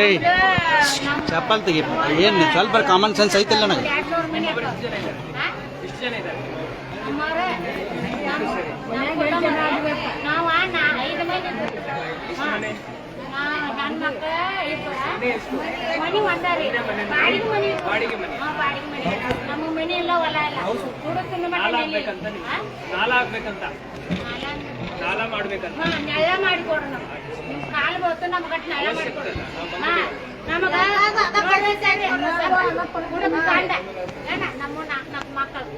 ಏಯ್ ಚಪ್ಪಲ್ ತೆಗಿ. ಏನು ಸ್ವಲ್ಪ ಕಾಮನ್ ಸೆನ್ಸ್ ಐತಿಲ್ಲ ನನಗೆ. ನಾವು ಮನಿ ಒಂದಾರಿ ಬಾಡಿಗೆ ಮನಿ. ಬಾಡಿಗೆ ಮನಿ. ಬಾಡಿಗೆ ಮನಿ. ನಮ್ಮ ಮನಿ ಇಲ್ಲ ಹೊಲ ಇಲ್ಲ ಹುಡುಕಿನ ಮನೆ ಹಾಲಾಗ್ಬೇಕಂತ ನೀವು. ನಾಲ ಆಗ್ಬೇಕಂತ. ನಾಲ ಮಾಡ್ಬೇಕಂತ. ಹಾ ನೆಲ ಮಾಡಿಕೊಡ್ರಿ ನಾವು ನಿಮ್ ಕಾಲು ಬತ್ತು ನಮ್ಗಟ್ ನೆಲ ಮಾಡಿಕೊಡ್ರಿ ಹಾ ನಮಗ ಹುಡುಗ ಏನ ನಮ್ಮ ನಾಲ್ಕು ಮಕ್ಕಳು.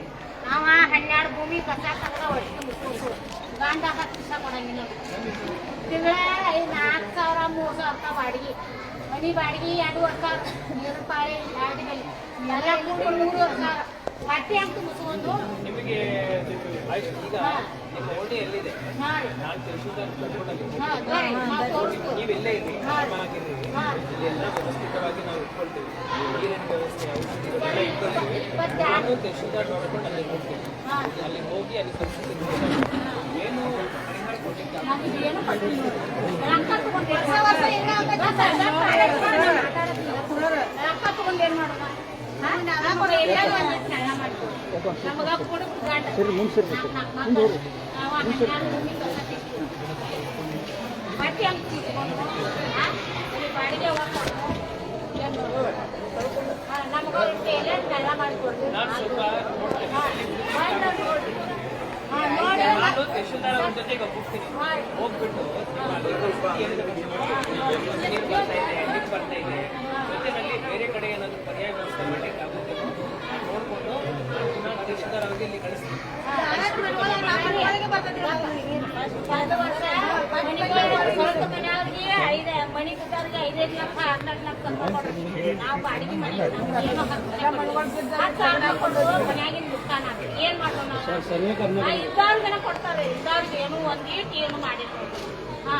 ನಾವ ಹನ್ನೆರಡು ಭೂಮಿ ಕಸ ಕಸ ಒಟ್ಟು ಮುಚ್ಕೊಂಡು ಗಂಡ ಹತ್ತು ಕೊಡಂಗಿಲ್ಲ. ತಿಂಗಳ ನಾಲ್ಕು ಸಾವಿರ ಮೂರು ಸಾವಿರ ರೂಪಾಯಿ ಬಾಡಿಗೆ. ಮನಿ ಬಾಡಿಗೆ ಎರಡೂವರೆ ಸಾವಿರ ನೀರು ಪಾಳಿ ಎರಡು ಬೆಲೆ ಎಲ್ಲ ಕೂಡಿ ಮೂರುವರೆ ಸಾವಿರ ಬಟ್ಟೆ ಅಂತ ಮುಚ್ಕೊಂಡು ನಿಮಗೆ ಈಗ ಓಣಿ ಎಲ್ಲಿದೆ? ನಾನು ತಿಳಿಸಿದ್ದನ್ನು ಕರ್ಕೊಂಡೋಗಿ ಹಾ ಬರ್ರಿ ನಾವು ತೋರಿಸ್ತೀವಿ. ನೀವು ಇಲ್ಲೇ ಇರಿ ವ್ಯವಸ್ಥಿತವಾಗಿ ನಾವು ಇಟ್ಕೊಳ್ತೀವಿ. ನೀರಿನ ವ್ಯವಸ್ಥೆ ಔಷಧಿಗಳೆಲ್ಲ ಇಟ್ಕೊಳ್ತೀವಿ ತಹಶೀಲ್ದಾರ್ ನೋಡ್ಕೊಂಡು ಅಲ್ಲಿಗೆ ಹೋಗ್ತೀವಿ ಹಾ. ಅಲ್ಲಿ ಹೋಗಿ ಅಲ್ಲಿ ಪರಿಸ್ಥಿತಿ ಏನು ನಮಗೆ ಏನು ಕೊಟ್ಟಿಲ್ಲ. ಹೋಗ್ಬಿಟ್ಟು ಬರ್ತಾ ಇದೆ ಜೊತೆನಲ್ಲಿ ಬೇರೆ ಕಡೆ ಏನಾದರೂ ಪರ್ಯಾಯ ವ್ಯವಸ್ಥೆ ಮಾಡಿ ನೋಡಿಕೊಂಡು ತಹಶೀಲ್ದಾರ್ ಅವರಿಗೆ ಇಲ್ಲಿ ಕಳಿಸ್ತೀನಿ ಕೊಡ್ತಾರೆ. ಇದ್ದವ್ರಿಗೆ ಏನು ಒಂದೀಟ್ ಏನು ಮಾಡಿದ್ರು. ಹಾ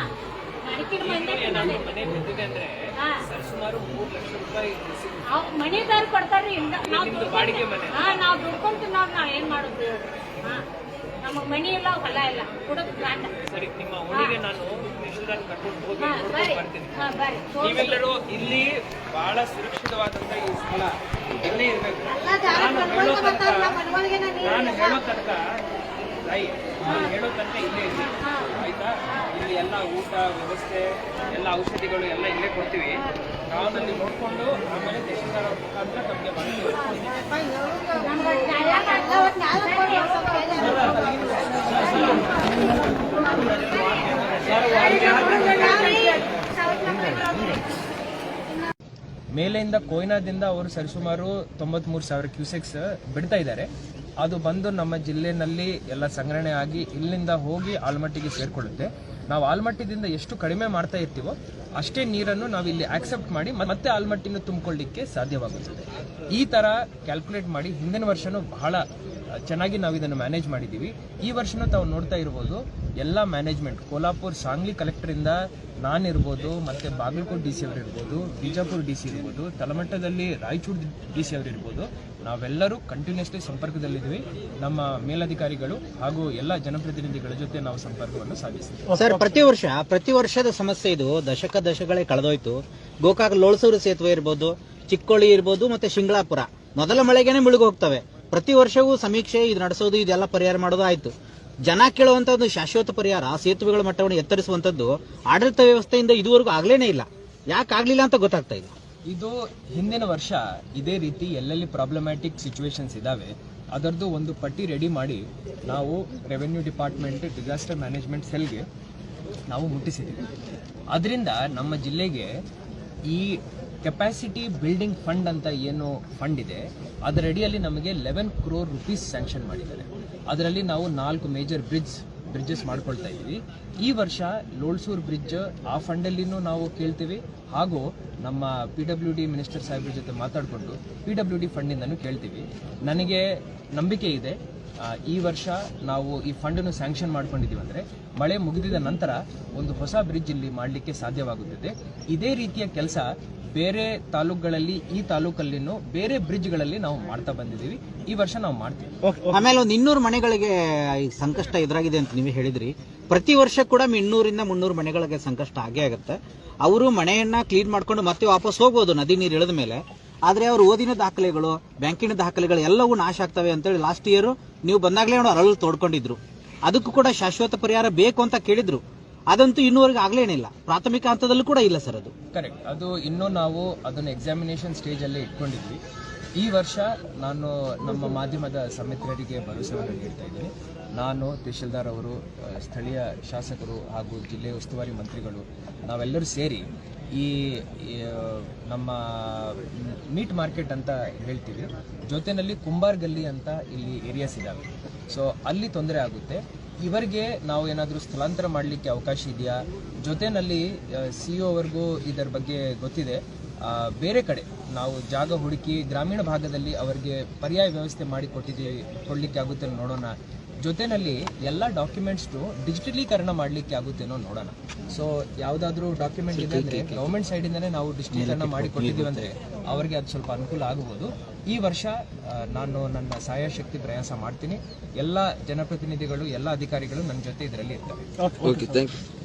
ಸರಿಸುಮಾರು ಮೂರು ಲಕ್ಷ ರೂಪಾಯಿ ಮನೆದಾರ್ ಕೊಡ್ತಾರ್ರಿ ನಾವು ನಾವು ದುಡ್ಕೊಂಡ್ ತಿನ್ನೋರು ನಾವ್ ಏನ್ ಮಾಡೋದು? ಹಾ. ನಮಗ್ ಮನಿ ಇಲ್ಲ ಹೊಲ ಇಲ್ಲ. ಕುಡಕ್ ಸರಿ ನಿಮ್ಮ ನಾನು ತಹಶೀಲ್ದಾರ್ ಕರ್ಕೊಂಡು ಹೋಗಿ ನೋಡ್ಕೊಂಡು ಬರ್ತೀನಿ. ನೀವೆಲ್ಲರೂ ಇಲ್ಲಿ ಬಹಳ ಸುರಕ್ಷಿತವಾದಂತ ಈ ಸ್ಥಳ ಇಲ್ಲೇ ಇರಬೇಕು. ನಾನು ಹೇಳೋ ತನಕ ನಾನು ಹೇಳೋ ತನಕ ತಾಯಿ ನಾನು ಹೇಳೋ ತನಕ ಇಲ್ಲೇ ಇರಲಿ. ಆಯ್ತಾ? ಇಲ್ಲಿ ಎಲ್ಲ ಊಟ ವ್ಯವಸ್ಥೆ ಎಲ್ಲ ಔಷಧಿಗಳು ಎಲ್ಲ ಇಲ್ಲೇ ಕೊಡ್ತೀವಿ. ನಾವಲ್ಲಿ ನೋಡ್ಕೊಂಡು ಆಮೇಲೆ ತಹಶೀಲ್ದಾರ್ ಅವ್ರ ಮುಖಾಂತರ ನಮ್ಗೆ ನ್ಯಾಯ ಮೇಲೆಯಿಂದ ಕೊಯ್ನಾದಿಂದ ಅವರು ಸರಿಸುಮಾರು ತೊಂಬತ್ಮೂರು ಸಾವಿರ ಕ್ಯೂಸೆಕ್ಸ್ ಬಿಡ್ತಾ ಇದ್ದಾರೆ. ಅದು ಬಂದು ನಮ್ಮ ಜಿಲ್ಲೆಯಲ್ಲಿ ಎಲ್ಲ ಸಂಗ್ರಹಣೆ ಆಗಿ ಇಲ್ಲಿಂದ ಹೋಗಿ ಆಲ್ಮಟ್ಟಿಗೆ ಸೇರ್ಕೊಳ್ಳುತ್ತೆ. ನಾವು ಆಲ್ಮಟ್ಟಿದಿಂದ ಎಷ್ಟು ಕಡಿಮೆ ಮಾಡ್ತಾ ಇರ್ತೀವೋ ಅಷ್ಟೇ ನೀರನ್ನು ನಾವು ಇಲ್ಲಿ ಆಕ್ಸೆಪ್ಟ್ ಮಾಡಿ ಮತ್ತೆ ಆಲ್ಮಟ್ಟಿನ ತುಂಬಿಕೊಳ್ಳಿಕ್ಕೆ ಸಾಧ್ಯವಾಗುತ್ತದೆ. ಈ ತರ ಕ್ಯಾಲ್ಕುಲೇಟ್ ಮಾಡಿ ಹಿಂದಿನ ವರ್ಷನೂ ಬಹಳ ಚೆನ್ನಾಗಿ ನಾವು ಇದನ್ನು ಮ್ಯಾನೇಜ್ ಮಾಡಿದ್ದೀವಿ. ಈ ವರ್ಷನೂ ತಾವು ನೋಡ್ತಾ ಇರ್ಬೋದು, ಎಲ್ಲ ಮ್ಯಾನೇಜ್ಮೆಂಟ್ ಕೋಲ್ಹಾಪುರ್ ಸಾಂಗ್ಲಿ ಕಲೆಕ್ಟರ್ ಇಂದ ನಾನಿರ್ಬೋದು, ಮತ್ತೆ ಬಾಗಲಕೋಟೆ ಡಿ ಸಿ ಅವರು ಇರ್ಬೋದು ಬಿಜಾಪುರ ಡಿ ಸಿ ಇರ್ಬೋದು ತಲಮಟ್ಟದಲ್ಲಿ ರಾಯಚೂರು ಡಿ ಸಿ ಅವರು ಇರ್ಬೋದು ನಾವೆಲ್ಲರೂ ಕಂಟಿನ್ಯೂಸ್ಲಿ ಸಂಪರ್ಕದಲ್ಲಿದ್ದೀವಿ. ನಮ್ಮ ಮೇಲಧಿಕಾರಿಗಳು ಹಾಗೂ ಎಲ್ಲ ಜನಪ್ರತಿನಿಧಿಗಳ ಜೊತೆ ನಾವು ಸಂಪರ್ಕವನ್ನು ಸಾಧಿಸ್ತೀವಿ ಸರ್ ಪ್ರತಿ ವರ್ಷ ಪ್ರತಿ ವರ್ಷದ ಸಮಸ್ಯೆ ಇದು. ದಶಕ ದಶಕಗಳೇ ಕಳೆದೋಯ್ತು. ಗೋಕಾಕ್ ಲೋಳಸೂರು ಸೇತುವೆ ಇರ್ಬೋದು ಚಿಕ್ಕೋಳಿ ಇರ್ಬೋದು ಮತ್ತೆ ಶಿಂಗ್ಳಾಪುರ ಮೊದಲ ಮಳೆಗೆನೆ ಮುಳುಗು ಹೋಗ್ತವೆ ಪ್ರತಿ ವರ್ಷವೂ ಸಮೀಕ್ಷೆ ಇದು ನಡೆಸೋದು ಇದೆಲ್ಲ ಪರಿಹಾರ ಮಾಡೋದು ಆಯ್ತು. ಜನ ಕೇಳುವಂತ ಒಂದು ಶಾಶ್ವತ ಪರಿಹಾರ. ಸೇತುವೆಗಳ ಮಟ್ಟವನ್ನು ಎತ್ತರಿಸುವಂತದ್ದು ಆಡಳಿತ ವ್ಯವಸ್ಥೆಯಿಂದ ಇದುವರೆಗೂ ಆಗ್ಲೇನೇ ಇಲ್ಲ. ಯಾಕೆ ಆಗ್ಲಿಲ್ಲ ಅಂತ ಗೊತ್ತಾಗ್ತಾ ಇಲ್ಲ. ಇದು ಹಿಂದಿನ ವರ್ಷ ಇದೇ ರೀತಿ ಎಲ್ಲೆಲ್ಲಿ ಪ್ರಾಬ್ಲಮ್ಯಾಟಿಕ್ ಸಿಚುವೇಶನ್ಸ್ ಇದ್ದಾವೆ ಅದರದ್ದು ಒಂದು ಪಟ್ಟಿ ರೆಡಿ ಮಾಡಿ ನಾವು ರೆವೆನ್ಯೂ ಡಿಪಾರ್ಟ್ಮೆಂಟ್ ಡಿಸಾಸ್ಟರ್ ಮ್ಯಾನೇಜ್ಮೆಂಟ್ ಸೆಲ್ಗೆ ನಾವು ಮುಟ್ಟಿಸಿದ್ದೀವಿ. ಅದರಿಂದ ನಮ್ಮ ಜಿಲ್ಲೆಗೆ ಈ ಕೆಪಾಸಿಟಿ ಬಿಲ್ಡಿಂಗ್ ಫಂಡ್ ಅಂತ ಏನು ಫಂಡ್ ಇದೆ, ಅದರಡಿಯಲ್ಲಿ ನಮಗೆ ಲೆವೆನ್ ಕ್ರೋರ್ ರುಪೀಸ್ ಸ್ಯಾಂಕ್ಷನ್ ಮಾಡಿದ್ದಾರೆ. ಅದರಲ್ಲಿ ನಾವು ನಾಲ್ಕು ಮೇಜರ್ ಬ್ರಿಡ್ಜ್ ಬ್ರಿಡ್ಜಸ್ ಮಾಡ್ಕೊಳ್ತಾ ಇದ್ದೀವಿ. ಈ ವರ್ಷ ಲೋಳ್ಸೂರ್ ಬ್ರಿಡ್ಜ್ ಆ ಫಂಡಲ್ಲಿನೂ ನಾವು ಕೇಳ್ತೀವಿ. ಹಾಗೂ ನಮ್ಮ ಪಿ ಡಬ್ಲ್ಯೂ ಡಿ ಮಿನಿಸ್ಟರ್ ಸಾಹೇಬ್ರ ಜೊತೆ ಮಾತಾಡಿಕೊಂಡು ಪಿ ಡಬ್ಲ್ಯೂ ಡಿ ಫಂಡಿಂದನೂ ಕೇಳ್ತೀವಿ. ನನಗೆ ನಂಬಿಕೆ ಇದೆ. ಈ ವರ್ಷ ನಾವು ಈ ಫಂಡನ್ನು ಸ್ಯಾಂಕ್ಷನ್ ಮಾಡ್ಕೊಂಡಿದ್ದೀವಿ ಅಂದರೆ ಮಳೆ ಮುಗಿದಿದ ನಂತರ ಒಂದು ಹೊಸ ಬ್ರಿಡ್ಜ್ ಇಲ್ಲಿ ಮಾಡಲಿಕ್ಕೆ ಸಾಧ್ಯವಾಗುತ್ತದೆ. ಇದೇ ರೀತಿಯ ಕೆಲಸ ಬೇರೆ ತಾಲೂಕುಗಳಲ್ಲಿ ಈ ತಾಲೂಕಲ್ಲಿನೂ ಬೇರೆ ಬ್ರಿಡ್ಜ್ಗಳಲ್ಲಿ ನಾವು ಮಾಡ್ತಾ ಬಂದಿದ್ದೀವಿ. ಈ ವರ್ಷ ನಾವು ಮಾಡ್ತೀವಿ. ಆಮೇಲೆ ಒಂದು ಇನ್ನೂರು ಮನೆಗಳಿಗೆ ಈ ಸಂಕಷ್ಟ ಎದುರಾಗಿದೆ ಅಂತ ನೀವೇ ಹೇಳಿದ್ರಿ. ಪ್ರತಿ ವರ್ಷ ಕೂಡ ಇನ್ನೂರಿಂದ ಮುನ್ನೂರು ಮನೆಗಳಿಗೆ ಸಂಕಷ್ಟ ಆಗೇ ಆಗುತ್ತೆ. ಅವರು ಮನೆಯನ್ನ ಕ್ಲೀನ್ ಮಾಡ್ಕೊಂಡು ಮತ್ತೆ ವಾಪಸ್ ಹೋಗ್ಬೋದು ನದಿ ನೀರು ಇಳಿದ ಮೇಲೆ. ಆದ್ರೆ ಅವ್ರ ಓದಿನ ದಾಖಲೆಗಳು ಬ್ಯಾಂಕಿನ ದಾಖಲೆಗಳು ಎಲ್ಲವೂ ನಾಶ ಆಗ್ತವೆ ಅಂತೇಳಿ ಲಾಸ್ಟ್ ಇಯರ್ ನೀವು ಬಂದಾಗಲೇ ಅವ್ರು ಅರಳು ತೋಡ್ಕೊಂಡಿದ್ರು. ಅದಕ್ಕೂ ಕೂಡ ಶಾಶ್ವತ ಪರಿಹಾರ ಬೇಕು ಅಂತ ಕೇಳಿದ್ರು. ಅದಂತೂ ಇನ್ನೂವರೆಗೆ ಆಗ್ಲೇನಿಲ್ಲ. ಪ್ರಾಥಮಿಕ ಹಂತದಲ್ಲೂ ಕೂಡ ಇಲ್ಲ ಸರ್ ಅದು. ಕರೆಕ್ಟ್ ಅದು ಇನ್ನೂ ನಾವು ಅದನ್ನು ಎಕ್ಸಾಮಿನೇಷನ್ ಸ್ಟೇಜಲ್ಲೇ ಇಟ್ಕೊಂಡಿದ್ವಿ. ಈ ವರ್ಷ ನಾನು ನಮ್ಮ ಮಾಧ್ಯಮದ ಸಮಿತ್ರರಿಗೆ ಭರವಸೆಯನ್ನು ನೀಡ್ತಾ ಇದ್ದೀನಿ. ನಾನು ತಹಶೀಲ್ದಾರ್ ಅವರು ಸ್ಥಳೀಯ ಶಾಸಕರು ಹಾಗೂ ಜಿಲ್ಲೆಯ ಉಸ್ತುವಾರಿ ಮಂತ್ರಿಗಳು ನಾವೆಲ್ಲರೂ ಸೇರಿ ಈ, ನಮ್ಮ ಮೀಟ್ ಮಾರ್ಕೆಟ್ ಅಂತ ಹೇಳ್ತೀವಿ. ಜೊತೆಯಲ್ಲಿ ಕುಂಬಾರ್ ಗಲ್ಲಿ ಅಂತ ಇಲ್ಲಿ ಏರಿಯಾಸ್ ಇದ್ದಾವೆ ಸೊ ಅಲ್ಲಿ ತೊಂದರೆ ಆಗುತ್ತೆ. ಇವರಿಗೆ ನಾವು ಏನಾದರೂ ಸ್ಥಳಾಂತರ ಮಾಡಲಿಕ್ಕೆ ಅವಕಾಶ ಇದೆಯಾ? ಜೊತೆಯಲ್ಲಿ ಸಿ ಅವರಿಗೂ ಇದರ ಬಗ್ಗೆ ಗೊತ್ತಿದೆ. ಬೇರೆ ಕಡೆ ನಾವು ಜಾಗ ಹುಡುಕಿ ಗ್ರಾಮೀಣ ಭಾಗದಲ್ಲಿ ಅವರಿಗೆ ಪರ್ಯಾಯ ವ್ಯವಸ್ಥೆ ಮಾಡಿ ಕೊಟ್ಟಿದ್ದೀವಿ ಕೊಡಲಿಕ್ಕೆ ಆಗುತ್ತೆ ನೋಡೋಣ. ಜೊತೆನಲ್ಲಿ ಎಲ್ಲ ಡಾಕ್ಯುಮೆಂಟ್ಸ್ನು ಡಿಜಿಟಲೀಕರಣ ಮಾಡಲಿಕ್ಕೆ ಆಗುತ್ತೇನೋ ನೋಡೋಣ. ಸೊ ಯಾವುದಾದ್ರೂ ಡಾಕ್ಯುಮೆಂಟ್ ಇದೆ ಅಂದರೆ ಗೌರ್ಮೆಂಟ್ ಸೈಡಿಂದನೇ ನಾವು ಡಿಜಿಟಲೀಕರಣ ಮಾಡಿ ಕೊಟ್ಟಿದ್ದೀವಿ ಅಂದರೆ ಅವರಿಗೆ ಅದು ಸ್ವಲ್ಪ ಅನುಕೂಲ ಆಗಬಹುದು ಈ ವರ್ಷ ನಾನು ನನ್ನ ಸಹಾಯಶಕ್ತಿ ಪ್ರಯಾಸ ಮಾಡ್ತೀನಿ. ಎಲ್ಲ ಜನಪ್ರತಿನಿಧಿಗಳು ಎಲ್ಲ ಅಧಿಕಾರಿಗಳು ನನ್ನ ಜೊತೆ ಇದರಲ್ಲಿ ಇರ್ತಾರೆ. Okay thank you